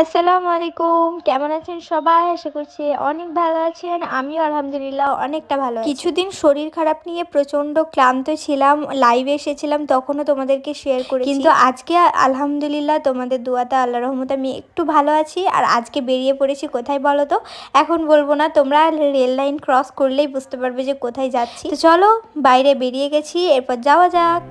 আসসালামু আলাইকুম কেমন আছেন সবাই? আশা করছি অনেক ভালো আছেন। আমিও আলহামদুলিল্লাহ অনেকটা ভালো কিছুদিন শরীর খারাপ নিয়ে প্রচণ্ড ক্লান্ত ছিলাম লাইভে এসেছিলাম তখনও তোমাদেরকে শেয়ার করি কিন্তু আজকে আলহামদুলিল্লাহ তোমাদের দুয়াতে আল্লাহ রহমত আমি একটু ভালো আছি। আর আজকে বেরিয়ে পড়েছি কোথায় বলো তো? এখন বলব না তোমরা রেল লাইন ক্রস করলেই বুঝতে পারবে যে কোথায় যাচ্ছি। তো চলো বাইরে বেরিয়ে গেছি এরপর যাওয়া যাক।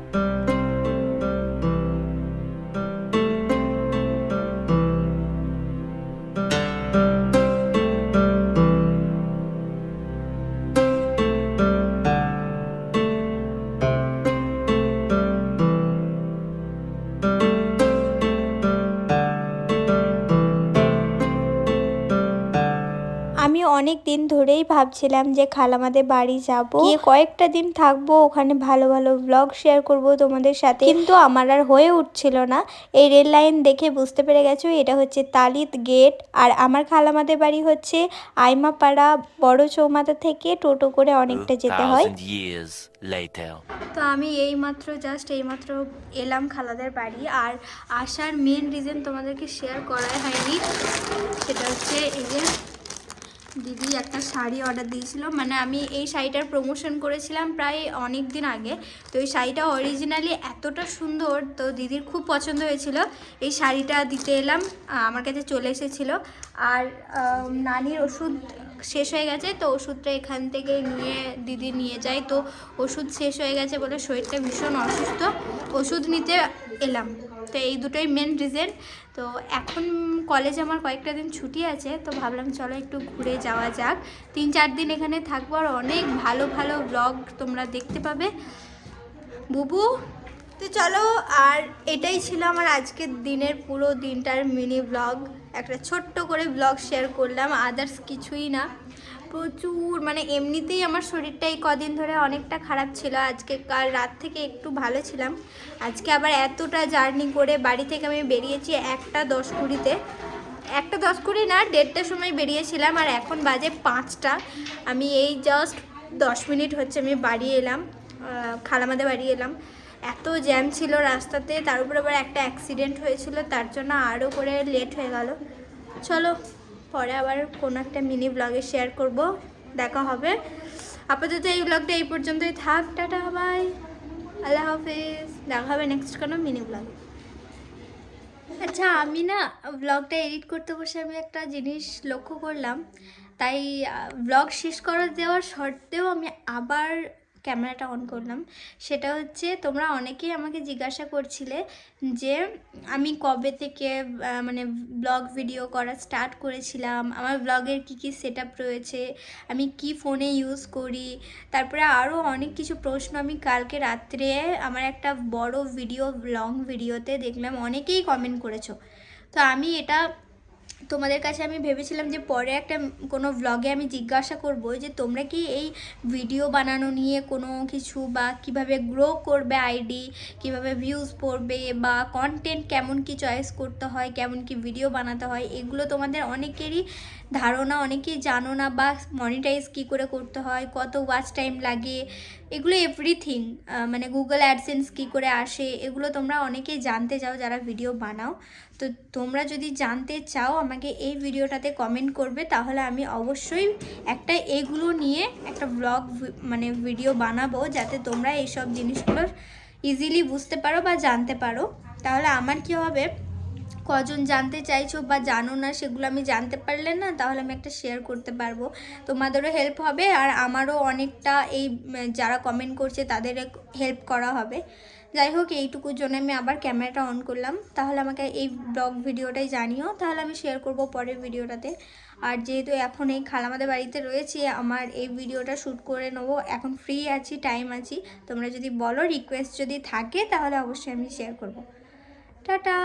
অনেক দিন ধরেই ভাবছিলাম যে খালামাদের বাড়ি যাব। গিয়ে কয়েকটা দিন থাকব ওখানে ভালো ভালো ব্লগ শেয়ার করব তোমাদের সাথে। কিন্তু আমার আর হয়ে উঠছিল না। এই রেল লাইন দেখে বুঝতে পেরে গেছো এটা হচ্ছে তালিত গেট আর আমার খালামাদের বাড়ি হচ্ছে আইমাপাড়া বড় চৌমাথা থেকে টোটো করে অনেকটা যেতে হয়। তো আমি এই মাত্র জাস্ট এই মাত্র এলাম খালাদের বাড়ি। আর আসার মেন রিজন তোমাদেরকে শেয়ার করাই হয়নি সেটা হচ্ছে এই যে দিদি একটা শাড়ি অর্ডার দিয়েছিল। মানে আমি এই শাড়িটার প্রমোশন করেছিলাম প্রায় অনেক দিন আগে। তো এই শাড়িটা অরিজিনালি এতটা সুন্দর, তো দিদির খুব পছন্দ হয়েছিল। এই শাড়িটা দিতে এলাম আমার কাছে চলে এসেছিল। আর নানির ওষুধ শেষ হয়ে গেছে, তো ওষুধটা এখান থেকে নিয়ে দিদি নিয়ে যায়। তো ওষুধ শেষ হয়ে গেছে বলে শরীরটা ভীষণ অসুস্থ। ওষুধ নিতে এলাম। তো এই দুটোই মেন রিজন তো এখন কলেজে আমার কয়েকটা দিন ছুটি আছে, তো ভাবলাম চলো একটু ঘুরে যাওয়া যাক। তিন চার দিন এখানে থাকব আর অনেক ভালো ভালো ব্লগ তোমরা দেখতে পাবে। বুবু তো চলো, আর এটাই ছিল আমার আজকের দিনের পুরো দিনটার মিনি ব্লগ একটা ছোট্ট করে ব্লগ শেয়ার করলাম আদার্স কিছুই না। প্রচুর মানে এমনিতেই আমার শরীরটা এই কদিন ধরে অনেকটা খারাপ ছিল। আজকে কাল রাত থেকে একটু ভালো ছিলাম। আজকে আবার এতটা জার্নি করে বাড়ি থেকে আমি বেরিয়েছি একটা দশ কুড়িতে। একটা দশ কুড়ি না, দেড়টার সময় বেরিয়েছিলাম, আর এখন বাজে পাঁচটা। আমি এই জাস্ট দশ মিনিট হচ্ছে আমি বাড়ি এলাম খালামাদে বাড়ি এলাম। এত জ্যাম ছিল রাস্তাতে, তার উপর আবার একটা অ্যাক্সিডেন্ট হয়েছিল, তার জন্য আরও করে লেট হয়ে গেল। চলো, পরে আবার কোনো একটা মিনি ব্লগে শেয়ার করব, দেখা হবে। আপাতত এই ব্লগটা এই পর্যন্তই থাক, টাটা বাই আল্লাহ হাফিজ। দেখা হবে নেক্সট কোনো মিনি ব্লগে আচ্ছা আমি না ব্লগটা এডিট করতে বসে আমি একটা জিনিস লক্ষ্য করলাম। তাই ব্লগ শেষ করার দেওয়ার সত্ত্বেও আমি আবার ক্যামেরাটা অন করলাম। সেটা হচ্ছে তোমরা অনেকেই আমাকে জিজ্ঞাসা করছিলে যে আমি কবে থেকে মানে ব্লগ ভিডিও করা স্টার্ট করেছিলাম, আমার ব্লগের কী কী সেট রয়েছে, আমি কি ফোনে ইউজ করি। তারপরে আরও অনেক কিছু প্রশ্ন আমি কালকে রাত্রে আমার একটা বড় ভিডিও লং ভিডিওতে দেখলাম, অনেকেই কমেন্ট করেছ। তো আমি এটা তোমাদের কাছে আমি ভেবেছিলাম যে পরে একটা কোনো ভ্লগে আমি জিজ্ঞাসা করব যে তোমরা কি এই ভিডিও বানানো নিয়ে কোনো কিছু বা কীভাবে গ্রো করবে আইডি কীভাবে ভিউজ পড়বে বা কন্টেন্ট কেমন কি চয়েস করতে হয়, কেমন কি ভিডিও বানাতে হয়, এগুলো তোমাদের অনেকেরই ধারণা, অনেকেই জানো না বা মনিটাইজ কি করে করতে হয়, কত ওয়াচ টাইম লাগে, এগুলো এভরিথিং মানে গুগল অ্যাডসেন্স কি করে আসে, এগুলো তোমরা অনেকেই জানতে চাও যারা ভিডিও বানাও। তো তোমরা যদি জানতে চাও, আমাকে এই ভিডিওটাতে কমেন্ট করবে, তাহলে আমি অবশ্যই একটা এগুলো নিয়ে একটা ব্লগ মানে ভিডিও বানাবো, যাতে তোমরা এইসব জিনিসগুলো ইজিলি বুঝতে পারো বা জানতে পারো। তাহলে আমার কি হবে? কজন জানতে চাইছো বা জানো না, সেগুলো আমি জানতে পারলে না, তাহলে আমি একটা শেয়ার করতে পারব। তোমাদেরও হেল্প হবে, আর আমারও অনেকটা এই, যারা কমেন্ট করছে তাদের হেল্প করা হবে। যাই হোক, এইটুকুর জন্য আমি আবার ক্যামেরাটা অন করলাম। তাহলে আমাকে এই ব্লগ ভিডিওটাই জানিও। তাহলে আমি শেয়ার করব পরের ভিডিওটাতে। আর যেহেতু এখন এই খালামাদের বাড়িতে রয়েছি, আমার এই ভিডিওটা শ্যুট করে নেব। এখন ফ্রি আছি টাইম আছি। তোমরা যদি বলো রিকোয়েস্ট যদি থাকে, তাহলে অবশ্যই আমি শেয়ার করব। টাটা!